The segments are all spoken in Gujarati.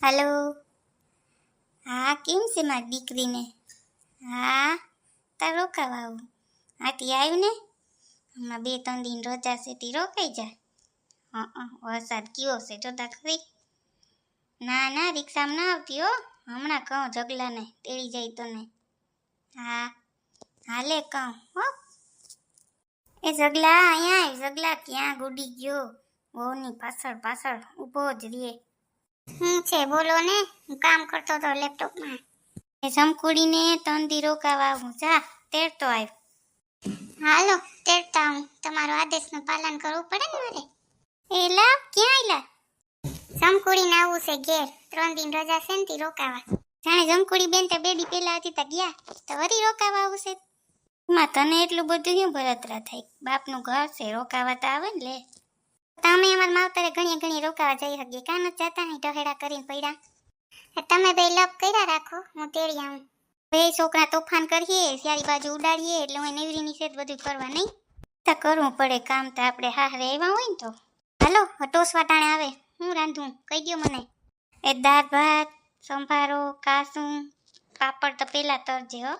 હાલો. હા, કેમ છે મારી દીકરીને? હા તાર રોકાવા આવું. તી આવ્યું ને હમણાં બે ત્રણ દિન રજા છે તી રોકાઈ જા હં વરસાદ કયો છે જોતા ખરી. ના ના, રિક્ષામાં ના આવતી હો. હમણાં કહું જગલાને તેડી જાય તો ને. હા, હાલે કહું, હો. એ જગલા અહીંયા જગલા ક્યાં ગુડી ગયો. વહુની પાછળ પાછળ ઊભો જ રે. શું છે, બોલો ને? હું કામ કરતો હતો લેપટોપમાં. એ જમકુડીને ત્રણ દી રોકાવા હું જા, તેડતો આવ્યો હાલો, તેડતા હું તમારો આદેશનું પાલન કરવું પડે ને મારે એલા ક્યાં આયલા જમકુડીને આવું છે ઘેર. ત્રણ દિન રજા છે ને તી રોકાવા. જાણે જમકુડી બેન તે બેડી પહેલા હતી તા ગયા. તો વરી રોકાવા આવું છે? માં તને એટલું બધું કેમ બળતરા થાય? બાપનું ઘર છે, રોકાવા તો આવે ને લે. તમે અમારા માવતરે ઘણી ઘણી રોકાવા જઈ શકીએ. કાં નથી જતા નહીં ટહેડા કરીને પડ્યા તમે ભાઈ લપ કર્યા રાખો, હું તેડી આવું. બે છોકરા તોફાન કરીએ સારી બાજુ ઉડાડીએ, એટલે હું નેવરી નિષેધ બધું કરવા નહીં. તો કરવું પડે, કામ તો આપણે હારે એવા હોય ને તો. હાલો ટોસ વાટાણે આવે. હું રાંધું, કહી દો મને. એ દાળ ભાત, સંભારો, કાસું, પાપડ તો પેલા તરજે હો.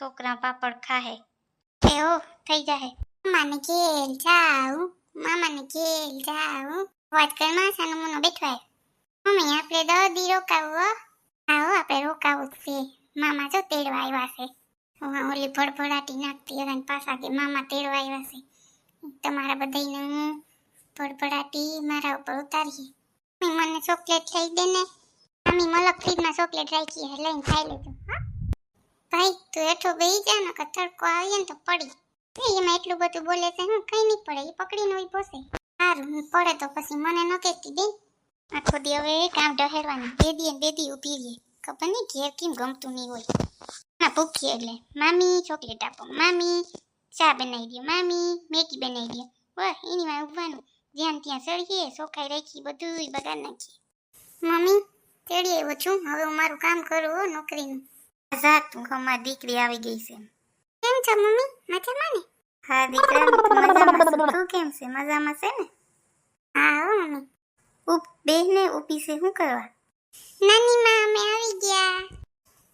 છોકરા પાપડ ખાહે. એ હો, થઈ જાહે. મને ઘેર જાઉં. મામાને ઘેર જાઉં. વાત કર માસાનો મુનો બેઠો હે મમ્મી, આપણે દસ દી રોકાવું હો. આપણે રોકાવું જ છે. મામા જો તેડવા આવ્યા છે. હા ઓલી ભડભડાટી નાખતી હતા પાછા કે મામા તેડવા આવ્યા છે. તમારા બધાને હું ભડભડાટી મારા ઉપર ઉતારીએ મમ્મી, મને ચોકલેટ લઈ દે ને. મમ્મી મલક ફ્રીજમાં ચોકલેટ રાખી છે. લઈને ખાઈ લેજો હા. ભાઈ, તું હેઠો બેસી જા ને તડકો આવીએ ને તો પડી. એ એમાં એટલું બધું બોલે છે, હું, કઈ નહીં પડે, એ પકડીને હોય પોસે સારું હું પડે તો પછી મને ન કહેતી બેન. આખો દી હવે કામ ડહેરવાનું બેદી બે દી ઊભી રહીએ ખબર નહીં ઘેર કેમ ગમતું નહીં હોય. ના, ભૂખી એટલે. મામી, ચોકલેટ આપો. મામી, ચા બનાવી દો મામી, મેગી બનાવી દો વાહ, એની માં ઉભવાનું જ્યાં ત્યાં ચડીએ સોખાઈ રાખી બધું બગાડ નાખીએ. મમ્મી, તેડી આવ્યો છું. હવે હું મારું કામ કરું, હો, નોકરીનું. જા તું અમારી દીકરી આવી ગઈ છે. કેમ છો, મમ્મી? મજામાં ને? હા દીકરા તું મજામાં તું કેમ છે મજામાં છે ને હા હો મમ્મી ઉપ બેહને ઊભી છે શું કરવા નાની માં અમે આવી ગયા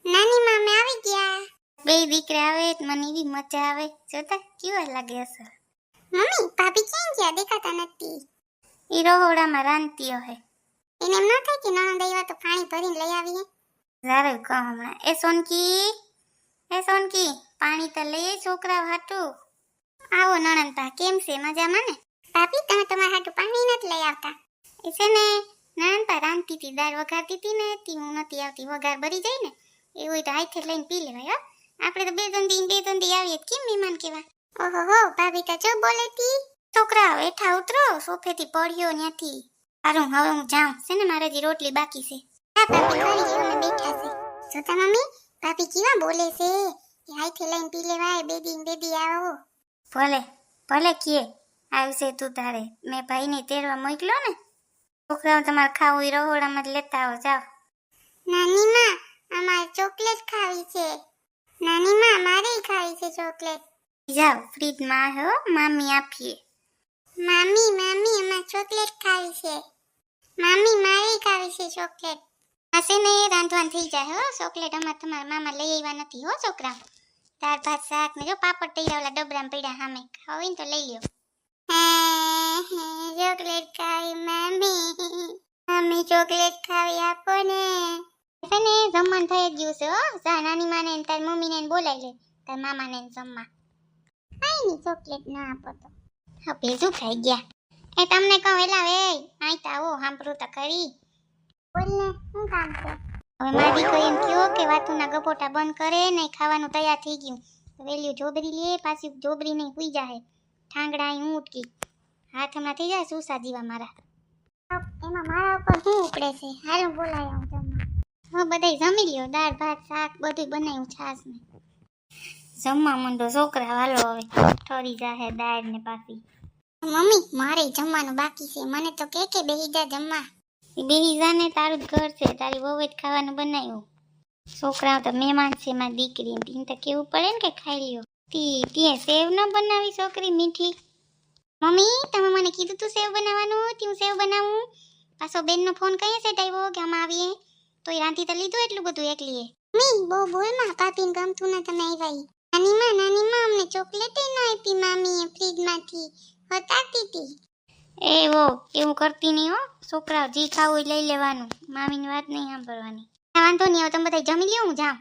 નાની માં અમે આવી ગયા બે દીકરા આવે તો મને એવી મજા આવે જોતા કેવા લાગે અસર મમ્મી ભાભી ક્યાં ગયા દેખાતા નથી ઈ રહોડામાં રાંધતી હે એને એમ ન થાય કે નણંદ આવ્યા તો પાણી ભરીને લઈ આવીએ જારે કહું હમણાં એ સોનકી એ સોનકી પાણી તો લઈ છોકરા હાટું આવો નણંદપા કેમ છે? મજામાં ને? ભાભી, તમે તમારા હાટું પાણી નથી લઈ આવતા. એ છે ને નણંદપા રાંધતી હતી દાળ વઘારતી હતી ને તી, હું નથી આવતી. વઘાર ભરી જાય ને, એ હોય તો હાથે લઈને પી લેવાય, હો. આપણે તો બે ત્રણ દી બે ત્રણ આવીએ કેમ મહેમાન કેવા ઓહો હો, ભાભી તો જો બોલે તી. છોકરા બેઠા ઉતરો, સોફેથી પડ્યો ત્યાંથી. સારું હવે હું જાઉં. છે ને, મારે હજી રોટલી બાકી છે. હા બેઠા છે. જોતા મમ્મી, ભાભી કેવા બોલે છે? હાથે લઈને પી લેવાય બે દી ને બે દી આવો. ભલે ભલે કીએ આવશે તું તારે. મેં ભાઈને તેરવા મોકલો ને. છોકરાઓ તમારે ખાવું એ રહોડામાં જ લેતા આવો જાઓ. નાની માં અમારે ચોકલેટ ખાવી છે. નાની માં મારે ખાવી છે ચોકલેટ. જાઓ ફ્રીજમાં હો મામી આપીએ. મામી મામી અમારે ચોકલેટ ખાવી છે. મામી મારે ખાવી છે ચોકલેટ. હશે ને એ રાંધવાનું થઈ જાય હો. ચોકલેટ અમારે તમારા મામા લઈ આવ્યા નથી હો છોકરા દાળ ભાત શાક ને જો પાપડ તૈયાર ઓલા ડબરામાં પડ્યા સામે. ખાવ ને તો લઈ લ્યો ચોકલેટ ખાવી મમ્મી મમ્મી ચોકલેટ ખાવી આપો ને. તને જમવાનું થઈ જ ગયું છે હો. જા નાની માને ને તારી મમ્મીને ને બોલાવી લે. તાર મામાને ને જમવા. આઈ ની ચોકલેટ ના આપો તો. હા ભેજું ખાઈ ગયા? એ તમને કહું એલા વે આઈ તો આવો સાંભળું તો ખરી. બોલ ને શું કામ છે હવે મારી દીકરી એમ કયો કે વાતુના ગપોટા બંધ કરે ને ખાવાનું તૈયાર થઈ ગયું. વેલ્યુ જોબરી લે પાછી જોબરી નહીં હુઈ જાહે. ઠાંગડા અહીં ઉટકી. હાથ હમણાં થઈ જાય સુસા જીવા મારા. એમાં મારા ઉપર શું ઉપડે છે? હારું બોલાય હું જમવા હા બધાય જમી લ્યો. દાળ ભાત શાક બધું બનાવ્યું છાસ ને જમવા મંડો છોકરા હાલો હવે. ઠરી જાહે દાળ ને પાછી. મમ્મી મારે જમવાનું બાકી છે. મને તો કે કે બેહી જા જમવા. બેહી જા ને તારું જ ઘર છે, તારી બહુ જ ખાવાનું બનાવ્યું. છોકરાઓ તો મહેમાન છે, મારી દીકરી એને તો કેવું પડે ને કે ખાઈ લ્યો. તી, તે સેવ ન બનાવી છોકરી મીઠી. મમ્મી, તમે મને કીધું તું સેવ બનાવવાનું તી હું સેવ બનાવું. પાછો બેનનો ફોન કઈ સેટ આવ્યો કે આમાં આવીએ? તોય રાંધી તો લીધું એટલું બધું એકલીએ. મી બહુ બોલમાં પાપીને ગમતું ના તમે આવ્યા નાની માં નાની માં અમને ચોકલેટ ન આપી, મામીએ ફ્રીજમાંથી. હતાતી હતી એ વો, એવું કરતી નહીં હો. છોકરાઓ જી ખાવું એ લઈ લેવાનું. મામીની વાત નહીં સાંભળવાની. વાંધો નહીં હવે તમે બધા જમી લ્યો હું જાઉં.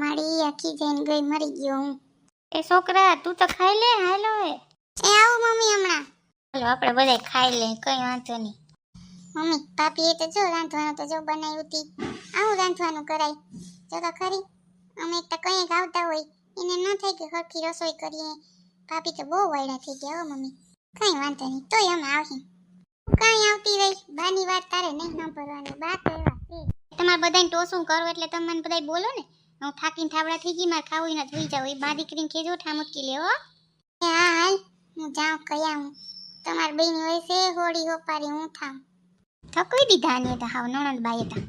મારી આખી જઈને ગઈ મરી ગયો હું. એ છોકરા તું તો ખાઈ લે હાલો એ આવો મમ્મી હમણાં. હાલો આપણે બધા ખાઈ લે કઈ વાંધો નહીં. મમ્મી પાપીએ તો જો રાંધવાનું તો જો બનાવ્યું હતી આવું રાંધવાનું કરાય. જો તો ખરી. અમે તો કંઈ ગાવતા હોય. એને ન થાય કે સરખી રસોઈ કરીએ. ભાભી તો બહુ વાયડા થઈ ગયા હો મમ્મી. કઈ વાંધો નહીં તોય અમે આવીએ કઈ આવતી રહી. બાની વાત તારે નહીં સાંભળવાની. બા તો એવા છે તમારે બધાને ટોસું કરો એટલે તમે મને બધાય બોલો ને. હું થાકીને થાબડા થઈ ગઈ મારે ખાવું ના જોઈ જાવ. એ બા દીકરીને કેજો ઠામુટકી લેવો એ હા હાલ. હું જાઉં કયા હું તમારી બેની હોય છે હોળી હોપારી હું થામ થકવી દીધા ને તો હાવ નણંદ બાઈ હતા.